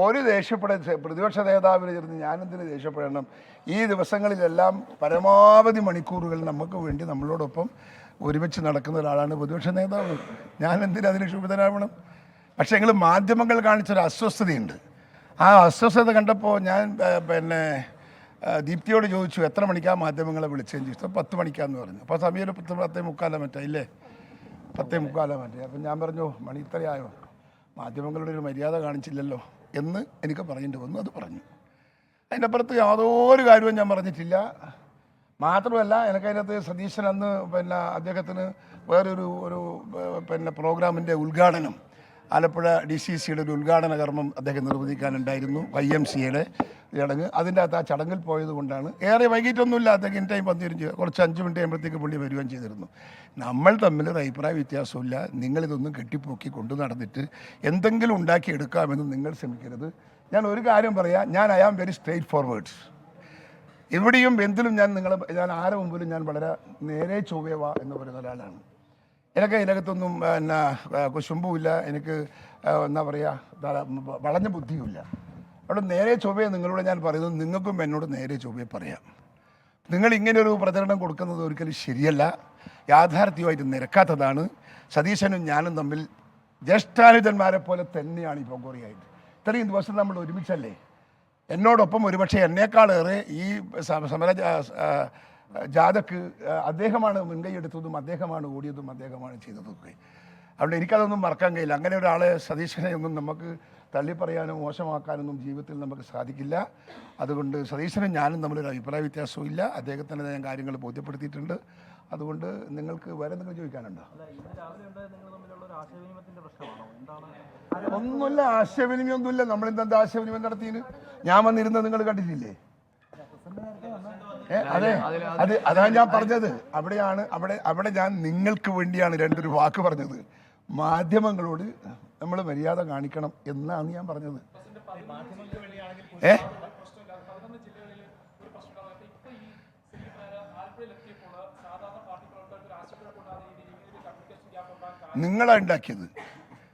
ഒരു ദേഷ്യപ്പെട പ്രതിപക്ഷ നേതാവിന് ചേർന്ന് ഞാനെന്തിന് ദേഷ്യപ്പെടണം? ഈ ദിവസങ്ങളിലെല്ലാം പരമാവധി മണിക്കൂറുകൾ നമുക്ക് വേണ്ടി നമ്മളോടൊപ്പം ഒരുമിച്ച് നടക്കുന്ന ഒരാളാണ് പ്രതിപക്ഷ നേതാവ്. ഞാൻ എന്തിനു അതിന് ക്ഷുഭിതനാവണം? പക്ഷേ എങ്കിലും മാധ്യമങ്ങൾ കാണിച്ചൊരു അസ്വസ്ഥതയുണ്ട്. ആ അസ്വസ്ഥത കണ്ടപ്പോൾ ഞാൻ പിന്നെ ദീപ്തിയോട് ചോദിച്ചു എത്ര മണിക്കാണ് മാധ്യമങ്ങളെ വിളിച്ചതെന്ന്? ചോദിച്ചു പത്ത് മണിക്കാന്ന് പറഞ്ഞു. അപ്പോൾ സമയം ഒരു പത്ത് പത്തേ മുക്കാലോ മറ്റോ ഇല്ലേ? പത്തേ മുക്കാലോ മറ്റേ. അപ്പം ഞാൻ പറഞ്ഞു മണി ഇത്രയായോ? മാധ്യമങ്ങളുടെ ഒരു മര്യാദ കാണിച്ചില്ലല്ലോ. എന്ന് എനിക്ക് പറഞ്ഞിട്ട് വന്നു അത് പറഞ്ഞു. അതിന്റെ അപ്പുറത്ത് യാതൊരു കാര്യവും ഞാൻ പറഞ്ഞിട്ടില്ല. മാത്രമല്ല എനിക്കതിനകത്ത് സതീശൻ അന്ന് പിന്നെ അദ്ദേഹത്തിന് വേറൊരു ഒരു പിന്നെ പ്രോഗ്രാമിന്റെ ഉദ്ഘാടനം ആലപ്പുഴ ഡി സി സിയുടെ ഒരു ഉദ്ഘാടന കർമ്മം അദ്ദേഹം നിർവഹിക്കാനുണ്ടായിരുന്നു വൈ എം സിയുടെ ചടങ്ങ്. അതിന്റെ അകത്ത് ആ ചടങ്ങിൽ പോയത് കൊണ്ടാണ് ഏറെ വൈകിട്ടൊന്നുമില്ല അദ്ദേഹം ഇൻ ടൈം പന്തിരിഞ്ഞ് കുറച്ച് അഞ്ച് മിനിറ്റ് ആകുമ്പോഴത്തേക്ക് പുള്ളി വരികയും ചെയ്തിരുന്നു. നമ്മൾ തമ്മിൽ ഒരു അഭിപ്രായ വ്യത്യാസമില്ല നിങ്ങളിതൊന്നും കെട്ടിപ്പൊക്കി കൊണ്ടു നടന്നിട്ട് എന്തെങ്കിലും ഉണ്ടാക്കിയെടുക്കാമെന്ന് നിങ്ങൾ ശ്രമിക്കരുത്. ഞാൻ ഒരു കാര്യം പറയാം ഞാൻ I am very straight forwards എവിടെയും എന്തിലും ഞാൻ നിങ്ങളെ ഞാൻ ആരെ മുമ്പിലും ഞാൻ വളരെ നേരെ ചൊവ്വേവാ എന്ന് പറയുന്ന ഒരാളാണ്. എനിക്ക് ഇതിനകത്തൊന്നും പിന്നെ കുശുമ്പുമില്ല. എനിക്ക് എന്താ പറയുക വളഞ്ഞ ബുദ്ധിയുമില്ല. അവിടെ നേരെ ചൊവ്വയെ നിങ്ങളോട് ഞാൻ പറയുന്നത് നിങ്ങൾക്കും എന്നോട് നേരെ ചൊവ്വയെ പറയാം. നിങ്ങൾ ഇങ്ങനെ ഒരു പ്രചരണം കൊടുക്കുന്നത് ഒരിക്കലും ശരിയല്ല. യാഥാർത്ഥ്യമായിട്ട് നിരക്കാത്തതാണ്. സതീശനും ഞാനും തമ്മിൽ ജ്യേഷ്ഠാനുജന്മാരെ പോലെ തന്നെയാണ് ഈ പൊങ്കോറിയായിട്ട്. ഇത്രയും ദിവസം നമ്മൾ ഒരുമിച്ചല്ലേ? എന്നോടൊപ്പം ഒരുപക്ഷെ എന്നേക്കാളേറെ ഈ സമര ജാഥക്ക് അദ്ദേഹമാണ് മുൻകൈ എടുത്തതും അദ്ദേഹമാണ് ഓടിയതും അദ്ദേഹമാണ് ചെയ്തതൊക്കെ അവിടെ എനിക്കതൊന്നും മറക്കാൻ കഴിയില്ല. അങ്ങനെ ഒരാളെ സതീശനെ ഒന്നും നമുക്ക് തള്ളിപ്പറയാനോ മോശമാക്കാനൊന്നും ജീവിതത്തിൽ നമുക്ക് സാധിക്കില്ല. അതുകൊണ്ട് സതീശനും ഞാനും തമ്മിലൊരു അഭിപ്രായ വ്യത്യാസവും ഇല്ല. അദ്ദേഹത്തിന് ഞാൻ കാര്യങ്ങൾ ബോധ്യപ്പെടുത്തിയിട്ടുണ്ട്. അതുകൊണ്ട് നിങ്ങൾക്ക് വേറെ എന്തെങ്കിലും ചോദിക്കാനുണ്ടോ? ഒന്നുമില്ല ആശയവിനിമയം ഒന്നുമില്ല നമ്മളെന്താ ആശയവിനിമയം നടത്തിയത്? ഞാൻ വന്നിരുന്നത് നിങ്ങൾ കണ്ടിട്ടില്ലേ? അതെ. അത് അതാണ് ഞാൻ പറഞ്ഞത്. അവിടെയാണ് അവിടെ അവിടെ ഞാൻ നിങ്ങൾക്ക് വേണ്ടിയാണ് രണ്ടൊരു വാക്ക് പറഞ്ഞത്. മാധ്യമങ്ങളോട് നമ്മൾ മര്യാദ കാണിക്കണം എന്നാണ് ഞാൻ പറഞ്ഞത്. ഏ? നിങ്ങളാണ് ഉണ്ടാക്കിയത്.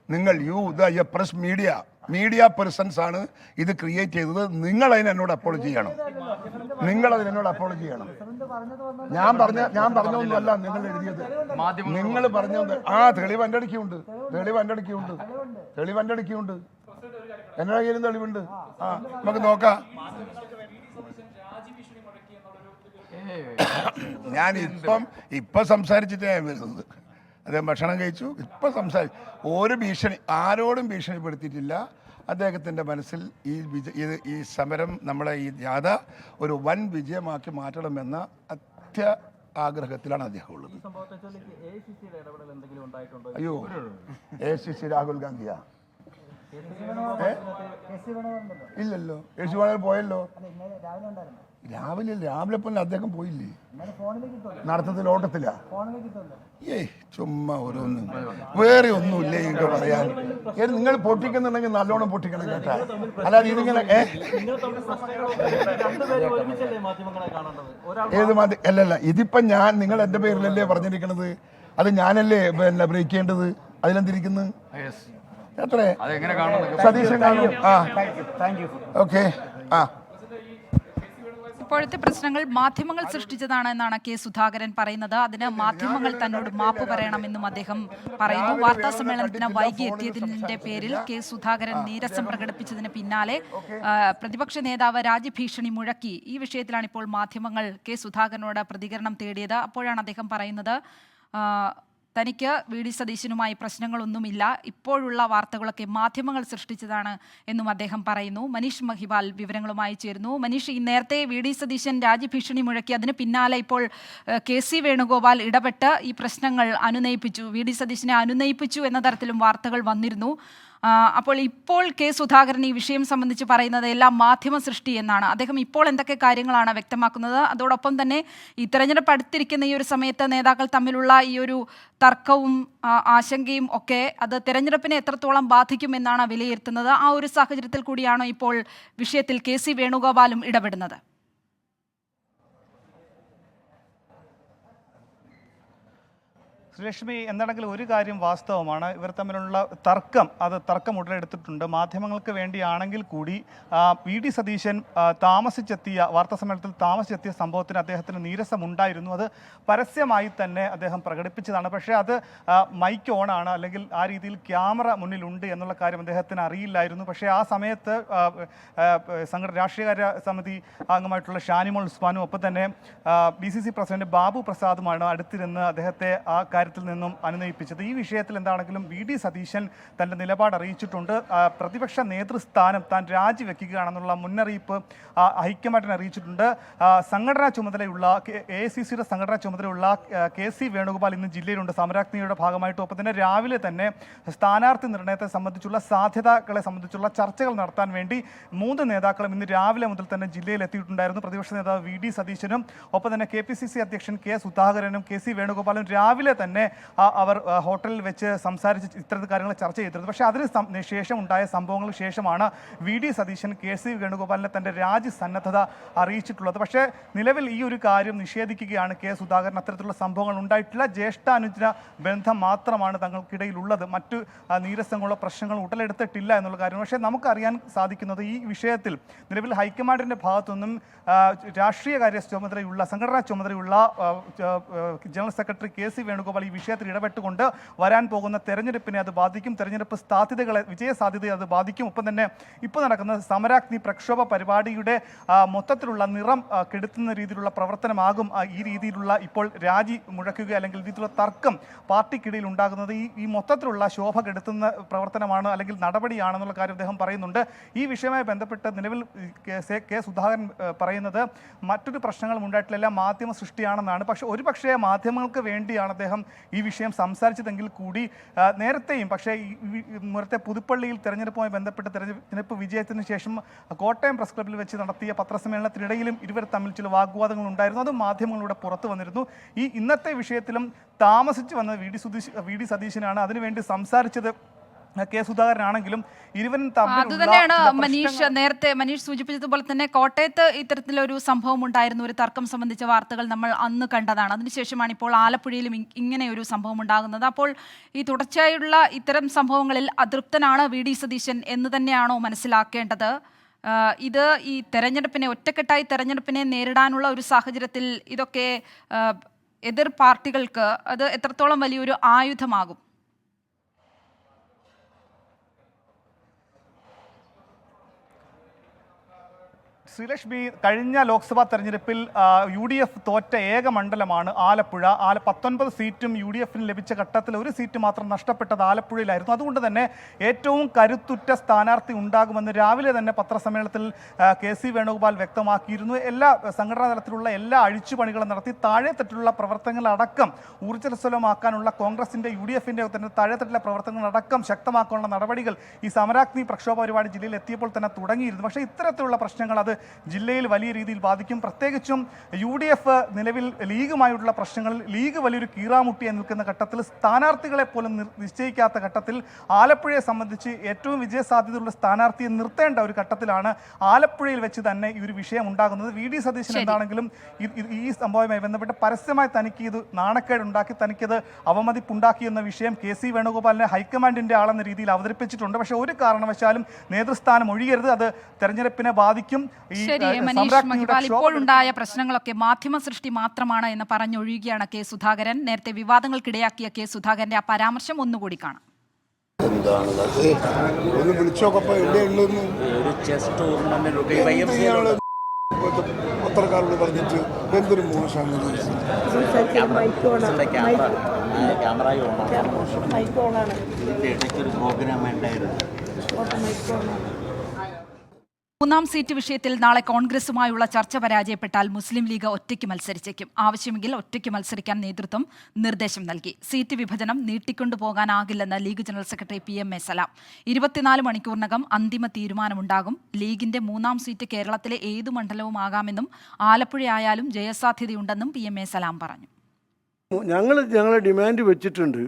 നിങ്ങൾ you the press media media persons ആണ് ഇത് ക്രിയേറ്റ് ചെയ്തത്. നിങ്ങൾ അതിന് എന്നോട് അപ്പോളജി ചെയ്യണം. നിങ്ങൾ അതിന് എന്നോട് അപ്പോളജി ചെയ്യണം. ഞാൻ പറഞ്ഞ ഞാൻ പറഞ്ഞൊന്നുമല്ല നിങ്ങൾ എഴുതിയത്. നിങ്ങൾ പറഞ്ഞത് ആ തെളിവ് എന്റെ അടുക്കുണ്ട് തെളിവ് എന്റെ അടുക്കുണ്ട് തെളിവ് എന്റെ അടുക്കുണ്ട് എന്റെ കയ്യിലും തെളിവുണ്ട്. ആ നമുക്ക് നോക്കാം. ഞാൻ ഇപ്പം ഇപ്പം സംസാരിച്ചിട്ട് ഞാൻ വരുന്നത്. അദ്ദേഹം ഭക്ഷണം കഴിച്ചു. ഇപ്പം സംസാരിച്ചു ഒരു ഭീഷണി ആരോടും ഭീഷണിപ്പെടുത്തിയിട്ടില്ല. അദ്ദേഹത്തിന്റെ മനസ്സിൽ ഈ വിജയ ഇത് ഈ സമരം നമ്മളെ ഈ ജാഥ ഒരു വൻ വിജയമാക്കി മാറ്റണമെന്ന അത്യ ആഗ്രഹത്തിലാണ് അദ്ദേഹം ഉള്ളത്. അയ്യോ എ സി സി രാഹുൽ ഗാന്ധിയാ. ഇല്ലല്ലോ. യേശുവാണെങ്കിൽ പോയല്ലോ. രാവിലെ രാവിലെ പോലെ അദ്ദേഹം പോയില്ലേ? നടത്തത്തിൽ ഓട്ടത്തിലാ? ഏയ് ചുമ്മാ ഓരോന്നും. വേറെ ഒന്നുമില്ല എനിക്ക് പറയാൻ. ഏത് നിങ്ങൾ പൊട്ടിക്കുന്നുണ്ടെങ്കിൽ നല്ലോണം പൊട്ടിക്കണം കേട്ടാ. അല്ലാതെ ഇതിങ്ങനെ ഏത് മാതി അല്ലല്ല ഇതിപ്പം ഞാൻ നിങ്ങൾ എന്റെ പേരിലല്ലേ പറഞ്ഞിരിക്കണത്? അത് ഞാനല്ലേ പിന്നെ ബ്രേക്ക് ചെയ്യേണ്ടത്? അതിലെന്തിരിക്കുന്നു? എത്ര സതീശൻ കാണും. ആ. ഓക്കെ ആ. ഇപ്പോഴത്തെ പ്രശ്നങ്ങൾ മാധ്യമങ്ങൾ സൃഷ്ടിച്ചതാണ് എന്നാണ് കെ സുധാകരൻ പറയുന്നത്. അതിന് മാധ്യമങ്ങൾ തന്നോട് മാപ്പ് പറയണമെന്നും അദ്ദേഹം പറയുന്നു. വാർത്താ സമ്മേളനത്തിന് വൈകി എത്തിയതിന്റെ പേരിൽ കെ സുധാകരൻ നീരസം പ്രകടിപ്പിച്ചതിന് പിന്നാലെ പ്രതിപക്ഷ നേതാവ് രാജ്യഭീഷണി മുഴക്കി. ഈ വിഷയത്തിലാണ് ഇപ്പോൾ മാധ്യമങ്ങൾ കെ സുധാകരനോട് പ്രതികരണം തേടിയത്. അപ്പോഴാണ് അദ്ദേഹം പറയുന്നത് തനിക്ക് വി ഡി സതീശനുമായി പ്രശ്നങ്ങളൊന്നുമില്ല. ഇപ്പോഴുള്ള വാർത്തകളൊക്കെ മാധ്യമങ്ങൾ സൃഷ്ടിച്ചതാണ് എന്നും അദ്ദേഹം പറയുന്നു. മനീഷ് മഹിബാൽ വിവരങ്ങളുമായി ചേരുന്നു. മനീഷ് ഈ നേരത്തെ വി ഡി സതീശൻ രാജ്യഭീഷണി മുഴക്കി. അതിന് പിന്നാലെ ഇപ്പോൾ കെ സി വേണുഗോപാൽ ഇടപെട്ട് ഈ പ്രശ്നങ്ങൾ അനുനയിപ്പിച്ചു. വി ഡി സതീശനെ അനുനയിപ്പിച്ചു എന്ന തരത്തിലും വാർത്തകൾ വന്നിരുന്നു. അപ്പോൾ ഇപ്പോൾ കെ സുധാകരൻ ഈ വിഷയം സംബന്ധിച്ച് പറയുന്നത് എല്ലാം മാധ്യമ സൃഷ്ടി എന്നാണ്. അദ്ദേഹം ഇപ്പോൾ എന്തൊക്കെ കാര്യങ്ങളാണ് വ്യക്തമാക്കുന്നത്? അതോടൊപ്പം തന്നെ ഈ തെരഞ്ഞെടുപ്പ് അടുത്തിരിക്കുന്ന ഈ ഒരു സമയത്ത് നേതാക്കൾ തമ്മിലുള്ള ഈ ഒരു തർക്കവും ആശങ്കയും ഒക്കെ അത് തെരഞ്ഞെടുപ്പിനെ എത്രത്തോളം ബാധിക്കുമെന്നാണ് വിലയിരുത്തുന്നത്. ആ ഒരു സാഹചര്യത്തിൽ കൂടിയാണോ ഇപ്പോൾ വിഷയത്തിൽ കെ സി വേണുഗോപാലും ഇടപെടുന്നത്? ശ്രീലക്ഷ്മി എന്താണെങ്കിലും ഒരു കാര്യം വാസ്തവമാണ്. ഇവർ തമ്മിലുള്ള തർക്കം അത് തർക്കം ഉടലെടുത്തിട്ടുണ്ട്. മാധ്യമങ്ങൾക്ക് വേണ്ടിയാണെങ്കിൽ കൂടി വി ഡി സതീശൻ താമസിച്ചെത്തിയ വാർത്താ സമ്മേളനത്തിൽ താമസിച്ചെത്തിയ സംഭവത്തിന് അദ്ദേഹത്തിന് നീരസമുണ്ടായിരുന്നു. അത് പരസ്യമായി തന്നെ അദ്ദേഹം പ്രകടിപ്പിച്ചതാണ്. പക്ഷേ അത് മൈക്ക് ഓണാണ്. അല്ലെങ്കിൽ ആ രീതിയിൽ ക്യാമറ മുന്നിലുണ്ട് എന്നുള്ള കാര്യം അദ്ദേഹത്തിന് അറിയില്ലായിരുന്നു. പക്ഷേ ആ സമയത്ത് സംഘടന രാഷ്ട്രീയകാര്യ സമിതി അംഗമായിട്ടുള്ള ഷാനിമോൾ ഉസ്മാനും ഒപ്പം തന്നെ B C C president Babu പ്രസാദുമാണ് അടുത്തിരുന്ന് അദ്ദേഹത്തെ ആ കാര്യത്തിൽ നിന്നും അനുനയിപ്പിച്ചത്. ഈ വിഷയത്തിൽ എന്താണെങ്കിലും വി ഡി സതീശൻ തന്റെ നിലപാട് അറിയിച്ചിട്ടുണ്ട്. പ്രതിപക്ഷ നേതൃസ്ഥാനം താൻ രാജിവെക്കുകയാണെന്നുള്ള മുന്നറിയിപ്പ് ഹൈക്കമാൻഡിനെ അറിയിച്ചിട്ടുണ്ട്. സംഘടനാ ചുമതലയുള്ള എ സി സിയുടെ സംഘടനാ ചുമതലയുള്ള കെ സി വേണുഗോപാൽ ഇന്ന് ജില്ലയിലുണ്ട്. സമരാജ്ഞിയുടെ ഭാഗമായിട്ട് ഒപ്പം തന്നെ രാവിലെ തന്നെ സ്ഥാനാർത്ഥി നിർണയത്തെ സംബന്ധിച്ചുള്ള സാധ്യതകളെ സംബന്ധിച്ചുള്ള ചർച്ചകൾ നടത്താൻ വേണ്ടി മൂന്ന് നേതാക്കളും ഇന്ന് രാവിലെ മുതൽ തന്നെ ജില്ലയിൽ എത്തിയിട്ടുണ്ടായിരുന്നു. പ്രതിപക്ഷ നേതാവ് വി ഡി സതീശനും ഒപ്പം തന്നെ കെ പി സി സി അധ്യക്ഷൻ കെ സുധാകരനും കെ സി വേണുഗോപാലും രാവിലെ തന്നെ ആ, അവർ ഹോട്ടലിൽ വെച്ച് സംസാരിച്ച് ഇത്തരത്തിൽ കാര്യങ്ങൾ ചർച്ച ചെയ്തിരുന്നു. പക്ഷേ അതിന് ശേഷം ഉണ്ടായ സംഭവങ്ങൾക്ക് ശേഷമാണ് V. D. Satheesan K. C. വേണുഗോപാലിനെ തന്റെ രാജി സന്നദ്ധത അറിയിച്ചിട്ടുള്ളത്. പക്ഷേ നിലവിൽ ഈ ഒരു കാര്യം നിഷേധിക്കുകയാണ് കെ. സുധാകരൻ. അത്തരത്തിലുള്ള സംഭവങ്ങൾ ഉണ്ടായിട്ടില്ല. ജ്യേഷ്ഠാനുജന ബന്ധം മാത്രമാണ് തങ്ങൾക്കിടയിലുള്ളത്. മറ്റു നീരസങ്ങളോ പ്രശ്നങ്ങളോ ഉടലെടുത്തിട്ടില്ല എന്നുള്ള കാര്യം. പക്ഷേ നമുക്കറിയാൻ സാധിക്കുന്നത് ഈ വിഷയത്തിൽ നിലവിൽ ഹൈക്കമാൻഡിന്റെ ഭാഗത്തുനിന്നും രാഷ്ട്രീയകാര്യ ചുമതലയുള്ള സംഘടനാ ചുമതലയുള്ള general secretary K. C. Venugopal ഈ വിഷയത്തിൽ ഇടപെട്ടുകൊണ്ട് വരാൻ പോകുന്ന തെരഞ്ഞെടുപ്പിനെ അത് ബാധിക്കും. തെരഞ്ഞെടുപ്പ് സാധ്യതകളെ വിജയ സാധ്യതയെ അത് ബാധിക്കും. ഒപ്പം തന്നെ ഇപ്പോൾ നടക്കുന്ന സമരാഗ്നി പ്രക്ഷോഭ പരിപാടിയുടെ മൊത്തത്തിലുള്ള നിറം കെടുത്തുന്ന രീതിയിലുള്ള പ്രവർത്തനമാകും ഈ രീതിയിലുള്ള ഇപ്പോൾ രാജി മുഴക്കുക അല്ലെങ്കിൽ രീതിയിലുള്ള തർക്കം പാർട്ടിക്കിടയിൽ ഉണ്ടാകുന്നത് ഈ ഈ മൊത്തത്തിലുള്ള ശോഭ കെടുത്തുന്ന പ്രവർത്തനമാണ് അല്ലെങ്കിൽ നടപടിയാണെന്നുള്ള കാര്യം അദ്ദേഹം പറയുന്നുണ്ട്. ഈ വിഷയവുമായി ബന്ധപ്പെട്ട് നിലവിൽ കെ- സുധാകരൻ പറയുന്നത് മറ്റൊരു പ്രശ്നങ്ങളും ഉണ്ടായിട്ടില്ല. മാധ്യമ സൃഷ്ടിയാണെന്നാണ്. പക്ഷെ ഒരു പക്ഷേ മാധ്യമങ്ങൾക്ക് വേണ്ടിയാണ് അദ്ദേഹം ഈ വിഷയം സംസാരിച്ചതെങ്കിൽ കൂടി നേരത്തെയും പക്ഷേ നേരത്തെ പുതുപ്പള്ളിയിൽ തെരഞ്ഞെടുപ്പുമായി ബന്ധപ്പെട്ട് തെരഞ്ഞെടുപ്പ് വിജയത്തിന് ശേഷം കോട്ടയം പ്രസ് ക്ലബ്ബിൽ വെച്ച് നടത്തിയ പത്രസമ്മേളനത്തിനിടയിലും ഇരുവർ തമ്മിൽ ചില വാഗ്വാദങ്ങൾ ഉണ്ടായിരുന്നു അത് മാധ്യമങ്ങളിലൂടെ പുറത്തു വന്നിരുന്നു. ഈ ഇന്നത്തെ വിഷയത്തിലും താമസിച്ച് വന്നത് V D Sudheesh V D സതീശനാണ് അതിനുവേണ്ടി സംസാരിച്ചത്. കെ സുധാകരനാണെങ്കിലും ഇരുവരും അത് തന്നെയാണ് മനീഷ് നേരത്തെ മനീഷ് സൂചിപ്പിച്ചതുപോലെ തന്നെ കോട്ടയത്ത് ഇത്തരത്തിലൊരു സംഭവം ഉണ്ടായിരുന്നു. ഒരു തർക്കം സംബന്ധിച്ച വാർത്തകൾ നമ്മൾ അന്ന് കണ്ടതാണ്. അതിനുശേഷമാണ് ഇപ്പോൾ ആലപ്പുഴയിലും ഇങ്ങനെ ഒരു സംഭവം ഉണ്ടാകുന്നത്. അപ്പോൾ ഈ തുടർച്ചയായുള്ള ഇത്തരം സംഭവങ്ങളിൽ അതൃപ്തനാണ് വി ഡി സതീശൻ എന്ന് തന്നെയാണോ മനസ്സിലാക്കേണ്ടത്? ഇത് ഈ തെരഞ്ഞെടുപ്പിനെ ഒറ്റക്കെട്ടായി തെരഞ്ഞെടുപ്പിനെ നേരിടാനുള്ള ഒരു സാഹചര്യത്തിൽ ഇതൊക്കെ എതിർ പാർട്ടികൾക്ക് അത് എത്രത്തോളം വലിയൊരു ആയുധമാകും? ശ്രീലക്ഷ്മി കഴിഞ്ഞ ലോക്സഭാ തെരഞ്ഞെടുപ്പിൽ യു ഡി എഫ് തോറ്റ ഏക മണ്ഡലമാണ് ആലപ്പുഴ. ആല പത്തൊൻപത് സീറ്റും യു ഡി എഫിന് ലഭിച്ച ഘട്ടത്തിൽ ഒരു സീറ്റ് മാത്രം നഷ്ടപ്പെട്ടത് ആലപ്പുഴയിലായിരുന്നു. അതുകൊണ്ട് തന്നെ ഏറ്റവും കരുത്തുറ്റ സ്ഥാനാർത്ഥി ഉണ്ടാകുമെന്ന് രാവിലെ തന്നെ പത്രസമ്മേളനത്തിൽ കെ സി വേണുഗോപാൽ വ്യക്തമാക്കിയിരുന്നു. എല്ലാ സംഘടനാ തലത്തിലുള്ള എല്ലാ അഴിച്ചുപണികളും നടത്തി താഴെത്തട്ടിലുള്ള പ്രവർത്തനങ്ങളടക്കം ഊർജസ്വലമാക്കാനുള്ള കോൺഗ്രസിന്റെ യു ഡി എഫിന്റെ തന്നെ താഴെത്തട്ടിലെ പ്രവർത്തനങ്ങളടക്കം ശക്തമാക്കാനുള്ള നടപടികൾ ഈ സമരാഗ്നി പ്രക്ഷോഭ പരിപാടി ജില്ലയിൽ എത്തിയപ്പോൾ തന്നെ തുടങ്ങിയിരുന്നു. പക്ഷേ ഇത്തരത്തിലുള്ള പ്രശ്നങ്ങൾ അത് ജില്ലയിൽ വലിയ രീതിയിൽ ബാധിക്കും. പ്രത്യേകിച്ചും യു ഡി എഫ് നിലവിൽ ലീഗുമായിട്ടുള്ള പ്രശ്നങ്ങളിൽ ലീഗ് വലിയൊരു കീറാമുട്ടിയെ നിൽക്കുന്ന ഘട്ടത്തിൽ സ്ഥാനാർത്ഥികളെ പോലും നിശ്ചയിക്കാത്ത ഘട്ടത്തിൽ ആലപ്പുഴയെ സംബന്ധിച്ച് ഏറ്റവും വിജയസാധ്യതയുള്ള സ്ഥാനാർത്ഥിയെ നിർത്തേണ്ട ഒരു ഘട്ടത്തിലാണ് ആലപ്പുഴയിൽ വെച്ച് തന്നെ ഈ ഒരു വിഷയം ഉണ്ടാകുന്നത്. വി. ഡി. സതീശൻ എന്താണെങ്കിലും ഈ- സംഭവവുമായി ബന്ധപ്പെട്ട് പരസ്യമായി തനിക്ക് ഇത് നാണക്കേടുണ്ടാക്കി തനിക്കത് അവമതിപ്പുണ്ടാക്കി എന്ന വിഷയം കെ സി വേണുഗോപാലിനെ ഹൈക്കമാൻഡിന്റെ ആളെന്ന രീതിയിൽ അവതരിപ്പിച്ചിട്ടുണ്ട്. പക്ഷേ ഒരു കാരണവശാലും നേതൃസ്ഥാനം ഒഴിയരുത്. അത് തെരഞ്ഞെടുപ്പിനെ ബാധിക്കും. ഈ ശരി മനീഷ് മഹിപാൽ ഇപ്പോഴുണ്ടായ പ്രശ്നങ്ങളൊക്കെ മാധ്യമ സൃഷ്ടി മാത്രമാണ് എന്ന് പറഞ്ഞൊഴിയുകയാണ് കെ സുധാകരൻ. നേരത്തെ വിവാദങ്ങൾക്കിടയാക്കിയ കെ സുധാകരന്റെ ആ പരാമർശം ഒന്നുകൂടി കാണാം. എന്താണുള്ളത്? ഒന്ന് വിളിച്ചോക്കപ്പോ ഒരു ചെസ് ടൂർണമെന്റ് പത്രക്കാരോട് പറഞ്ഞിട്ട് എന്തൊരു മോശമാണ് ഇതിന്റെ ഇടയ്ക്ക് ഒരു പ്രോഗ്രാം ഉണ്ടായിരുന്നു. മൂന്നാം സീറ്റ് വിഷയത്തിൽ നാളെ കോൺഗ്രസുമായുള്ള ചർച്ച പരാജയപ്പെട്ടാൽ മുസ്ലിം ലീഗ് ഒറ്റയ്ക്ക് മത്സരിച്ചേക്കും. ആവശ്യമെങ്കിൽ ഒറ്റയ്ക്ക് മത്സരിക്കാൻ നേതൃത്വം നിർദ്ദേശം നൽകി. സീറ്റ് വിഭജനം നീട്ടിക്കൊണ്ടുപോകാനാകില്ലെന്ന് league general secretary P M A ഇരുപത്തിനാല് മണിക്കൂറിനകം അന്തിമ തീരുമാനമുണ്ടാകും. ലീഗിന്റെ മൂന്നാം സീറ്റ് കേരളത്തിലെ ഏതു മണ്ഡലവുമാകാമെന്നും ആലപ്പുഴയായാലും ജയസാധ്യതയുണ്ടെന്നും പി എം എ സലാം പറഞ്ഞു. ഞങ്ങൾ ഞങ്ങളെ ഡിമാൻഡ് വെച്ചിട്ടുണ്ട്.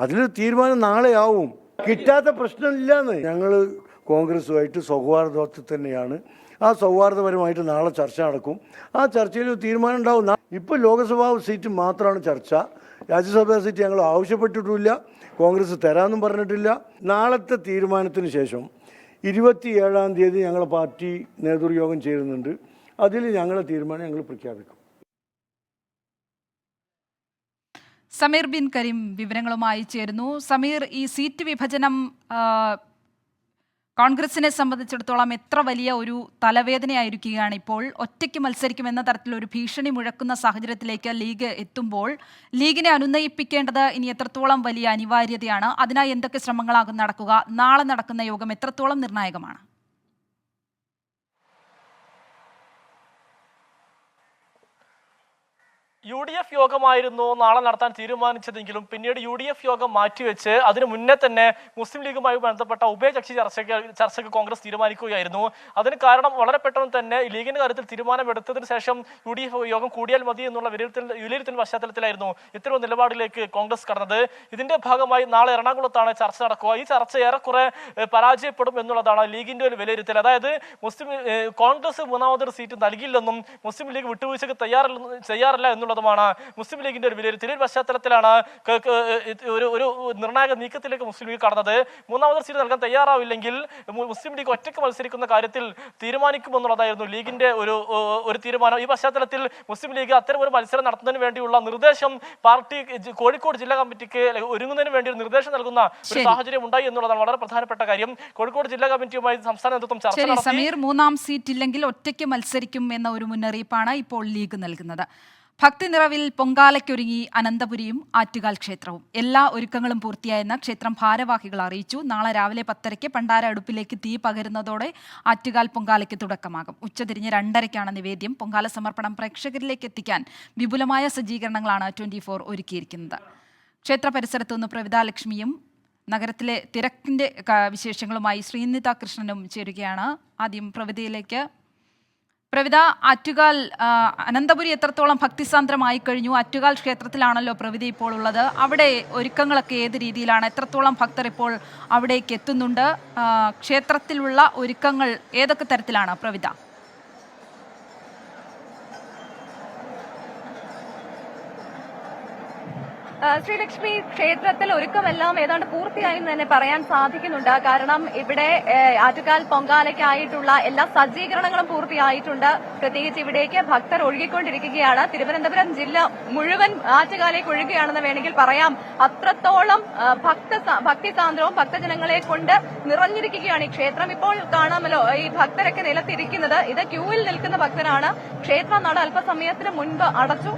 അതിലൊരു തീരുമാനം നാളെ ആവും കിട്ടാത്ത പ്രശ്നമില്ലാന്ന് ഞങ്ങൾ കോൺഗ്രസുമായിട്ട് സൗഹാർദ്ദത്തിൽ തന്നെയാണ്. ആ സൗഹാർദ്ദപരമായിട്ട് നാളെ ചർച്ച നടക്കും. ആ ചർച്ചയിൽ തീരുമാനം ഉണ്ടാവും. ഇപ്പോൾ ലോക്സഭാ സീറ്റ് മാത്രമാണ് ചർച്ച. രാജ്യസഭാ സീറ്റ് ഞങ്ങൾ ആവശ്യപ്പെട്ടിട്ടില്ല. കോൺഗ്രസ് തരാമെന്നും പറഞ്ഞിട്ടില്ല. നാളത്തെ തീരുമാനത്തിന് ശേഷം ഇരുപത്തിയേഴാം തീയതി ഞങ്ങളെ പാർട്ടി നേതൃയോഗം ചേരുന്നുണ്ട്. അതിൽ ഞങ്ങളെ തീരുമാനം ഞങ്ങൾ പ്രഖ്യാപിക്കും. സമീർ ബിൻ കരീം വിവരങ്ങളുമായി ചേരുന്നു. സമീർ ഈ സീറ്റ് വിഭജനം കോൺഗ്രസിനെ സംബന്ധിച്ചിടത്തോളം എത്ര വലിയ ഒരു തലവേദനയായിരിക്കുകയാണ് ഇപ്പോൾ ഒറ്റയ്ക്ക് മത്സരിക്കുമെന്ന തരത്തിലൊരു ഭീഷണി മുഴക്കുന്ന സാഹചര്യത്തിലേക്ക് ലീഗ് എത്തുമ്പോൾ ലീഗിനെ അനുനയിപ്പിക്കേണ്ടത് ഇനി എത്രത്തോളം വലിയ അനിവാര്യതയാണ്? അതിനായി എന്തൊക്കെ ശ്രമങ്ങളാകും നടക്കുക? നാളെ നടക്കുന്ന യോഗം എത്രത്തോളം നിർണായകമാണ്? യു ഡി എഫ് യോഗമായിരുന്നു നാളെ നടത്താൻ തീരുമാനിച്ചതെങ്കിലും പിന്നീട് യു ഡി എഫ് യോഗം മാറ്റിവെച്ച് അതിനു മുന്നേ തന്നെ മുസ്ലിം ലീഗുമായി ബന്ധപ്പെട്ട ഉഭയകക്ഷി ചർച്ചയ്ക്ക് ചർച്ചയ്ക്ക് കോൺഗ്രസ് തീരുമാനിക്കുകയായിരുന്നു. അതിന് കാരണം വളരെ പെട്ടെന്ന് തന്നെ ലീഗിന്റെ കാര്യത്തിൽ തീരുമാനമെടുത്തതിന് ശേഷം യു ഡി എഫ് യോഗം കൂടിയാൽ മതി എന്നുള്ള വിലയിരുത്തൽ വിലയിരുത്തൽ പശ്ചാത്തലത്തിലായിരുന്നു ഇത്തരം നിലപാടിലേക്ക് കോൺഗ്രസ് കടന്നത്. ഇതിന്റെ ഭാഗമായി നാളെ എറണാകുളത്താണ് ചർച്ച നടക്കുക. ഈ ചർച്ച ഏറെക്കുറെ പരാജയപ്പെടും എന്നുള്ളതാണ് ലീഗിന്റെ ഒരു വിലയിരുത്തൽ. അതായത് മുസ്ലിം കോൺഗ്രസ് മൂന്നാമതൊരു സീറ്റ് നൽകില്ലെന്നും മുസ്ലിം ലീഗ് വിട്ടുവീഴ്ചയ്ക്ക് തയ്യാറല്ല തയ്യാറല്ല എന്നുള്ളതുമാണ് മുസ്ലിം ലീഗിന്റെ ഒരു വിലയിരുത്തൽ. പശ്ചാത്തലത്തിലാണ് ഒരു ഒരു നിർണായക നീക്കത്തിലേക്ക് മുസ്ലിം ലീഗ് കടന്നത്. മൂന്നാമത് സീറ്റ് നൽകാൻ തയ്യാറാവില്ലെങ്കിൽ മുസ്ലിം ലീഗ് ഒറ്റയ്ക്ക് മത്സരിക്കുന്ന കാര്യത്തിൽ തീരുമാനിക്കുമെന്നുള്ളതായിരുന്നു ലീഗിന്റെ ഒരു ഒരു തീരുമാനം. ഈ പശ്ചാത്തലത്തിൽ മുസ്ലിം ലീഗ് അത്തരം ഒരു മത്സരം നടത്തുന്നതിന് വേണ്ടിയുള്ള നിർദ്ദേശം പാർട്ടി കോഴിക്കോട് ജില്ലാ കമ്മിറ്റിക്ക് ഒരുങ്ങുന്നതിന് വേണ്ടി ഒരു നിർദ്ദേശം നൽകുന്ന ഒരു സാഹചര്യം ഉണ്ടായി എന്നുള്ളതാണ് വളരെ പ്രധാനപ്പെട്ട കാര്യം. കോഴിക്കോട് ജില്ലാ കമ്മിറ്റിയുമായി സംസ്ഥാന നേതൃത്വം ചർച്ച നടത്തി. സമീർ മൂന്നാം സീറ്റ് ഇല്ലെങ്കിൽ ഒറ്റയ്ക്ക് മത്സരിക്കും എന്ന ഒരു മുന്നറിയിപ്പാണ് ഇപ്പോൾ ലീഗ് നൽകുന്നത്. ഭക്തി നിറവിൽ പൊങ്കാലയ്ക്കൊരുങ്ങി അനന്തപുരിയും ആറ്റുകാൽ ക്ഷേത്രവും. എല്ലാ ഒരുക്കങ്ങളും പൂർത്തിയായെന്ന് ക്ഷേത്രം ഭാരവാഹികൾ അറിയിച്ചു. നാളെ രാവിലെ പത്തരയ്ക്ക് പണ്ടാര അടുപ്പിലേക്ക് തീ പകരുന്നതോടെ ആറ്റുകാൽ പൊങ്കാലയ്ക്ക് തുടക്കമാകും. ഉച്ചതിരിഞ്ഞ് രണ്ടരയ്ക്കാണ് നിവേദ്യം. പൊങ്കാല സമർപ്പണം പ്രേക്ഷകരിലേക്ക് എത്തിക്കാൻ വിപുലമായ സജ്ജീകരണങ്ങളാണ് ട്വന്റി ഫോർ ഒരുക്കിയിരിക്കുന്നത്. ക്ഷേത്ര പരിസരത്തു നിന്ന് പ്രവിതാലക്ഷ്മിയും നഗരത്തിലെ തിരക്കിന്റെ വിശേഷങ്ങളുമായി ശ്രീനിത കൃഷ്ണനും ചേരുകയാണ്. ആദ്യം പ്രവിതയിലേക്ക് പ്രവിത ആറ്റുകാൽ അനന്തപുരി എത്രത്തോളം ഭക്തിസാന്ദ്രമായി കഴിഞ്ഞു? ആറ്റുകാൽ ക്ഷേത്രത്തിലാണല്ലോ പ്രവിധി ഇപ്പോൾ ഉള്ളത്. അവിടെ ഒരുക്കങ്ങളൊക്കെ ഏത് രീതിയിലാണ്? എത്രത്തോളം ഭക്തർ ഇപ്പോൾ അവിടേക്ക് എത്തുന്നുണ്ട്? ക്ഷേത്രത്തിലുള്ള ഒരുക്കങ്ങൾ ഏതൊക്കെ തരത്തിലാണ് പ്രവിധ ശ്രീലക്ഷ്മി ക്ഷേത്രത്തിൽ ഒരുക്കമെല്ലാം ഏതാണ്ട് പൂർത്തിയായി തന്നെ പറയാൻ സാധിക്കുന്നുണ്ട്. കാരണം ഇവിടെ ആറ്റുകാൽ പൊങ്കാലയ്ക്കായിട്ടുള്ള എല്ലാ സജ്ജീകരണങ്ങളും പൂർത്തിയായിട്ടുണ്ട്. പ്രത്യേകിച്ച് ഇവിടേക്ക് ഭക്തർ ഒഴുകിക്കൊണ്ടിരിക്കുകയാണ്. തിരുവനന്തപുരം ജില്ല മുഴുവൻ ആറ്റുകാലേക്ക് ഒഴുകുകയാണെന്ന് വേണമെങ്കിൽ പറയാം. അത്രത്തോളം ഭക്ത ഭക്തിസാന്ദ്രവും ഭക്തജനങ്ങളെ കൊണ്ട് നിറഞ്ഞിരിക്കുകയാണ് ഈ ക്ഷേത്രം. ഇപ്പോൾ കാണാമല്ലോ ഈ ഭക്തരൊക്കെ നിലത്തിരിക്കുന്നത്. ഇത് ക്യൂവിൽ നിൽക്കുന്ന ഭക്തരാണ്. ക്ഷേത്ര നട അല്പസമയത്തിന് മുൻപ് അടച്ചു.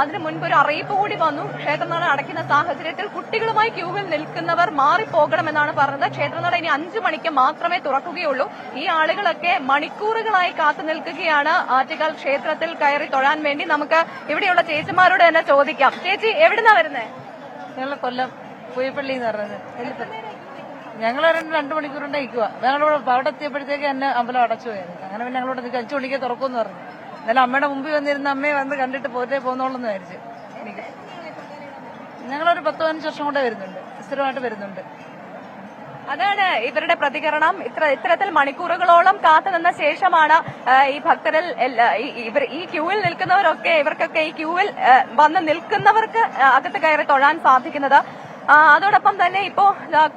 അതിനു മുൻപ് ഒരു അറിയിപ്പ് കൂടി വന്നു. ക്ഷേത്രനട അടയ്ക്കുന്ന സാഹചര്യത്തിൽ കുട്ടികളുമായി ക്യൂവിൽ നിൽക്കുന്നവർ മാറിപ്പോകണമെന്നാണ് പറഞ്ഞത്. ക്ഷേത്രനട ഇനി അഞ്ചു മണിക്ക് മാത്രമേ തുറക്കുകയുള്ളൂ. ഈ ആളുകളൊക്കെ മണിക്കൂറുകളായി കാത്തു നിൽക്കുകയാണ് ആറ്റുകാൽ ക്ഷേത്രത്തിൽ കയറി തൊഴാൻ വേണ്ടി. നമുക്ക് ഇവിടെയുള്ള ചേച്ചിമാരോട് തന്നെ ചോദിക്കാം. ചേച്ചി എവിടുന്നാ വരുന്നേ? ഞങ്ങൾ കൊല്ലം പുയപ്പള്ളി എന്ന് പറയുന്നത്. ഞങ്ങൾ രണ്ട് രണ്ടു മണിക്കൂറിന്റെ നിൽക്കുക ഞങ്ങളിവിടെ അവിടെ എത്തിയപ്പോഴത്തേക്ക് എന്നെ അമ്പലം അടച്ചു പോയത്. അങ്ങനെ പിന്നെ ഞങ്ങളോട് അഞ്ചു മണിക്ക് തുറക്കുമെന്ന് പറഞ്ഞു. എന്നാലും അമ്മയുടെ മുമ്പിൽ വന്നിരുന്ന അമ്മയെ വന്ന് കണ്ടിട്ട് പോറ്റേ പോന്നോളെന്ന് വിചാരിച്ചു. എനിക്ക് ഞങ്ങളൊരു പത്ത് പതിനഞ്ച് വർഷം കൂടെ വരുന്നുണ്ട്. സ്ഥിരമായിട്ട് വരുന്നുണ്ട്. അതാണ് ഇവരുടെ പ്രതികരണം. ഇത്ര ഇത്തരത്തിൽ മണിക്കൂറുകളോളം കാത്തുനിന്ന ശേഷമാണ് ഈ ഭക്തരിൽ ഇവർ ഈ ക്യൂവിൽ നിൽക്കുന്നവരൊക്കെ ഇവർക്കൊക്കെ ഈ ക്യൂവിൽ വന്ന് നിൽക്കുന്നവർക്ക് അകത്ത് കയറി തൊഴാൻ സാധിക്കുന്നത്. അതോടൊപ്പം തന്നെ ഇപ്പോ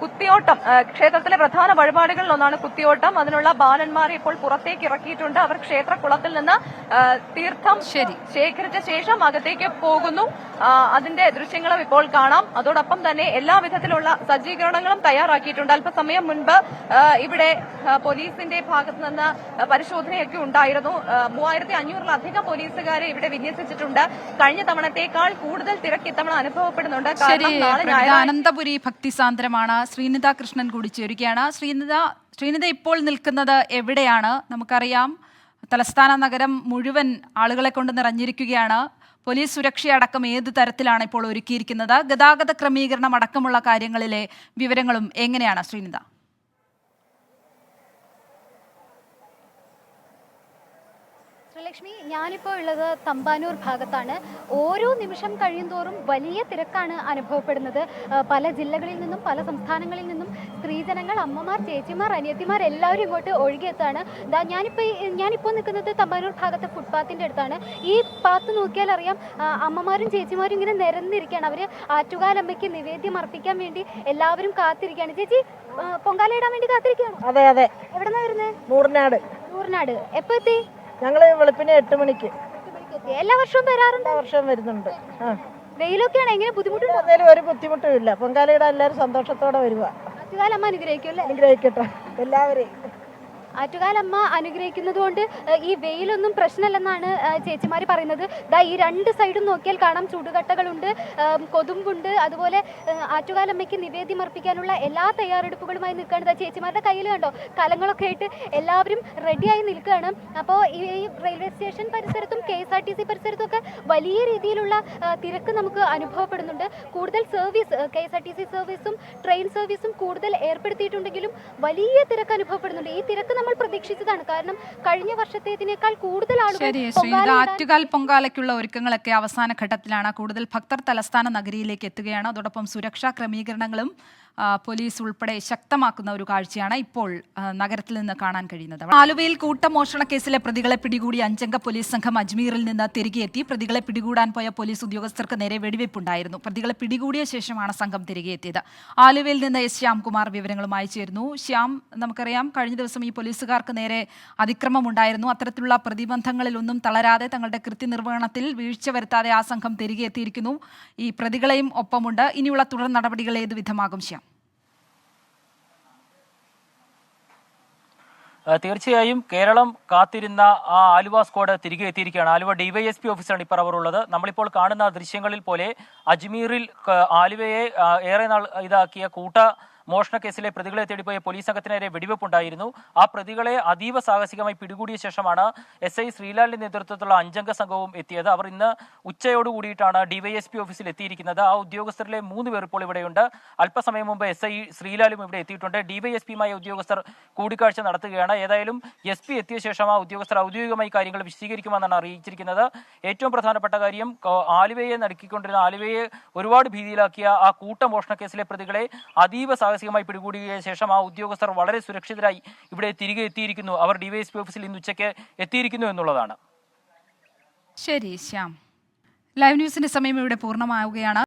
കുത്തിയോട്ടം ക്ഷേത്രത്തിലെ പ്രധാന വഴിപാടുകളിൽ ഒന്നാണ് കുത്തിയോട്ടം. അതിനുള്ള ബാലന്മാരെ ഇപ്പോൾ പുറത്തേക്ക് ഇറക്കിയിട്ടുണ്ട്. അവർ ക്ഷേത്രക്കുളത്തിൽ നിന്ന് തീർത്ഥം ശരി. ശേഖരിച്ച ശേഷം അകത്തേക്ക് പോകുന്നു. അതിന്റെ ദൃശ്യങ്ങളും ഇപ്പോൾ കാണാം. അതോടൊപ്പം തന്നെ എല്ലാ വിധത്തിലുള്ള സജ്ജീകരണങ്ങളും തയ്യാറാക്കിയിട്ടുണ്ട്. അല്പസമയം മുൻപ് ഇവിടെ പോലീസിന്റെ ഭാഗത്ത് നിന്ന് പരിശോധനയൊക്കെ ഉണ്ടായിരുന്നു. മൂവായിരത്തി അഞ്ഞൂറിലധികം പോലീസുകാരെ ഇവിടെ വിന്യസിച്ചിട്ടുണ്ട്. കഴിഞ്ഞ തവണത്തേക്കാൾ കൂടുതൽ തിരക്ക് ഇത്തവണ അനുഭവപ്പെടുന്നുണ്ട്. കാരണം നാളെ ഞായറാഴ്ച അനന്തപുരി ഭക്തിസാന്ദ്രമാണ്. ശ്രീനിത കൃഷ്ണൻ കൂടി ചേരുകയാണ്. ശ്രീനിത ശ്രീനിത ഇപ്പോൾ നിൽക്കുന്നത് എവിടെയാണ്? നമുക്കറിയാം തലസ്ഥാന നഗരം മുഴുവൻ ആളുകളെ കൊണ്ട് നിറഞ്ഞിരിക്കുകയാണ്. പോലീസ് സുരക്ഷയടക്കം ഏത് തരത്തിലാണ് ഇപ്പോൾ ഒരുക്കിയിരിക്കുന്നത്? ഗതാഗത ക്രമീകരണം അടക്കമുള്ള കാര്യങ്ങളിലെ വിവരങ്ങളും എങ്ങനെയാണ് ശ്രീനിത? ധനലക്ഷ്മി ഞാനിപ്പോൾ ഉള്ളത് തമ്പാനൂർ ഭാഗത്താണ്. ഓരോ നിമിഷം കഴിയുന്തോറും വലിയ തിരക്കാണ് അനുഭവപ്പെടുന്നത്. പല ജില്ലകളിൽ നിന്നും പല സംസ്ഥാനങ്ങളിൽ നിന്നും സ്ത്രീജനങ്ങൾ അമ്മമാർ ചേച്ചിമാർ അനിയത്തിമാർ എല്ലാവരും ഇങ്ങോട്ട് ഒഴുകിയെത്താണ് ദാ ഞാനിപ്പോൾ ഞാനിപ്പോൾ നിൽക്കുന്നത് തമ്പാനൂർ ഭാഗത്തെ ഫുട്പാത്തിന്റെ അടുത്താണ്. ഈ പാത്ത് നോക്കിയാൽ അറിയാം അമ്മമാരും ചേച്ചിമാരും ഇങ്ങനെ നിരന്നിരിക്കുകയാണ്. അവർ ആറ്റുകാലമ്മയ്ക്ക് നിവേദ്യം അർപ്പിക്കാൻ വേണ്ടി എല്ലാവരും കാത്തിരിക്കുകയാണ്. ചേച്ചി പൊങ്കാലയിടാൻ പൊങ്കാല ഇടാൻ വേണ്ടി കാത്തിരിക്കുകയാണ്. അതെ അതെ. എവിടെ നിന്നാണ് വരുന്നത് നൂറിനാട്. നൂറിനാട്. എപ്പോ എത്തി? ഞങ്ങൾ വെളുപ്പിന് എട്ട് മണിക്ക്. എല്ലാ വർഷവും വരാറുണ്ട്? എല്ലാ വർഷവും വരുന്നുണ്ട്. ആ. വെയിലൊക്കെയാണ്. എങ്ങനെ ബുദ്ധിമുട്ടുണ്ടോ? എന്തായാലും ഒരു ബുദ്ധിമുട്ടും ഇല്ല. പൊങ്കാലയുടെ എല്ലാവരും സന്തോഷത്തോടെ വരുവാ. ആറ്റുകാലമ്മ അനുഗ്രഹിക്കും അല്ലേ? അനുഗ്രഹിക്കട്ടെ. എല്ലാവരെയും. ആറ്റുകാലമ്മ അനുഗ്രഹിക്കുന്നത് കൊണ്ട് ഈ വെയിലൊന്നും പ്രശ്നമല്ലെന്നാണ് ചേച്ചിമാർ പറയുന്നത്. ദാ ഈ രണ്ട് സൈഡും നോക്കിയാൽ കാണാം ചുടുകട്ടകളുണ്ട് കൊതുമ്പുണ്ട്. അതുപോലെ ആറ്റുകാലമ്മയ്ക്ക് നിവേദ്യം അർപ്പിക്കാനുള്ള എല്ലാ തയ്യാറെടുപ്പുകളുമായി നിൽക്കുകയാണ് ദാ ചേച്ചിമാരുടെ കയ്യിൽ കണ്ടോ? കലങ്ങളൊക്കെ ആയിട്ട് എല്ലാവരും റെഡിയായി നിൽക്കുകയാണ്. അപ്പോൾ ഈ റെയിൽവേ സ്റ്റേഷൻ പരിസരത്തും K S R T C പരിസരത്തും ഒക്കെ വലിയ രീതിയിലുള്ള തിരക്ക് നമുക്ക് അനുഭവപ്പെടുന്നുണ്ട്. കൂടുതൽ service K S R T C സർവീസും ട്രെയിൻ സർവീസും കൂടുതൽ ഏർപ്പെടുത്തിയിട്ടുണ്ടെങ്കിലും വലിയ തിരക്ക് അനുഭവപ്പെടുന്നുണ്ട്. ഈ തിരക്ക് നമ്മൾ പ്രതീക്ഷിച്ചതാണ്. കാരണം കഴിഞ്ഞ വർഷത്തേതിനേക്കാൾ കൂടുതൽ ആളുകൾ ആറ്റുകാൽ പൊങ്കാലയ്ക്കുള്ള ഒരുക്കങ്ങളൊക്കെ അവസാന ഘട്ടത്തിലാണ് കൂടുതൽ ഭക്തർ തലസ്ഥാന നഗരിയിലേക്ക് എത്തുകയാണ്. അതോടൊപ്പം സുരക്ഷാ ക്രമീകരണങ്ങളും പോലീസ് ഉൾപ്പെടെ ശക്തമാക്കുന്ന ഒരു കാഴ്ചയാണ് ഇപ്പോൾ നഗരത്തിൽ നിന്ന് കാണാൻ കഴിയുന്നത്. ആലുവയിൽ കൂട്ടമോഷണ കേസിലെ പ്രതികളെ പിടികൂടി അഞ്ചംഗ പോലീസ് സംഘം അജ്മീറിൽ നിന്ന് തിരികെ എത്തി. പ്രതികളെ പിടികൂടാൻ പോയ പോലീസ് ഉദ്യോഗസ്ഥർക്ക് നേരെ വെടിവെപ്പുണ്ടായിരുന്നു. പ്രതികളെ പിടികൂടിയ ശേഷമാണ് സംഘം തിരികെ എത്തിയത്. ആലുവയിൽ നിന്ന് എസ് ശ്യാംകുമാർ വിവരങ്ങളുമായി ചേരുന്നു. ശ്യാം നമുക്കറിയാം കഴിഞ്ഞ ദിവസം ഈ പോലീസുകാർക്ക് നേരെ അതിക്രമമുണ്ടായിരുന്നു. അത്തരത്തിലുള്ള പ്രതിബന്ധങ്ങളിലൊന്നും തളരാതെ തങ്ങളുടെ കൃത്യനിർവഹണത്തിൽ വീഴ്ച വരുത്താതെ ആ സംഘം തിരികെ എത്തിയിരിക്കുന്നു. ഈ പ്രതികളെയും ഒപ്പമുണ്ട്. ഇനിയുള്ള തുടർ നടപടികൾ ഏത് വിധമാകും ശ്യാം ആ, തീർച്ചയായും കേരളം കാത്തിരുന്ന ആ ആലുവ സ്ക്വാഡ് തിരികെ എത്തിയിരിക്കുകയാണ്. ആലുവ ഡിവൈഎസ്പി ഓഫീസാണ് ഇപ്പോൾ അവർ ഉള്ളത്. നമ്മളിപ്പോൾ കാണുന്ന ദൃശ്യങ്ങളിൽ പോലെ അജ്മീറിൽ ആലുവയെ ഏറെ നാൾ ഇതാക്കിയ കൂട്ട മോഷണ കേസിലെ പ്രതികളെ തേടിപ്പോയ പോലീസ് സംഘത്തിനെതിരെ വെടിവെപ്പുണ്ടായിരുന്നു. ആ പ്രതികളെ അതീവ സാഹസികമായി പിടികൂടിയ ശേഷമാണ് എസ് ഐ ശ്രീലാലിന്റെ നേതൃത്വത്തിലുള്ള അഞ്ചംഗ സംഘവും എത്തിയത്. അവർ ഇന്ന് ഉച്ചയോട് കൂടിയിട്ടാണ് ഡിവൈഎസ്പി ഓഫീസിൽ എത്തിയിരിക്കുന്നത്. ആ ഉദ്യോഗസ്ഥരിലെ മൂന്ന് പേർ ഇപ്പോൾ ഇവിടെയുണ്ട്. അല്പസമയം മുമ്പ് എസ് ഐ ശ്രീലാലും ഇവിടെ എത്തിയിട്ടുണ്ട്. ഡിവൈഎസ്പിയുമായ ഉദ്യോഗസ്ഥർ കൂടിക്കാഴ്ച നടത്തുകയാണ്. ഏതായാലും എസ് പി എത്തിയ ശേഷം ആ ഉദ്യോഗസ്ഥർ ഔദ്യോഗികമായി കാര്യങ്ങൾ വിശദീകരിക്കുമെന്നാണ് അറിയിച്ചിരിക്കുന്നത്. ഏറ്റവും പ്രധാനപ്പെട്ട കാര്യം ആലുവയെ നടുക്കിക്കൊണ്ടിരുന്ന ആലുവയെ ഒരുപാട് ഭീതിയിലാക്കിയ ആ കൂട്ടമോഷണ കേസിലെ പ്രതികളെ അതീവ സാഹസികമായി പിടികൂടിയ ശേഷം ആ ഉദ്യോഗസ്ഥർ വളരെ സുരക്ഷിതരായി ഇവിടെ തിരികെ എത്തിയിരിക്കുന്നു. അവർ ഡിവൈഎസ്പി ഓഫീസിൽ ഇന്ന് ഉച്ചയ്ക്ക് എത്തിയിരിക്കുന്നു എന്നുള്ളതാണ്. ശരി ശ്യാം. ലൈവ് ന്യൂസിന്റെ സമയം ഇവിടെ പൂർണമാവുകയാണ്.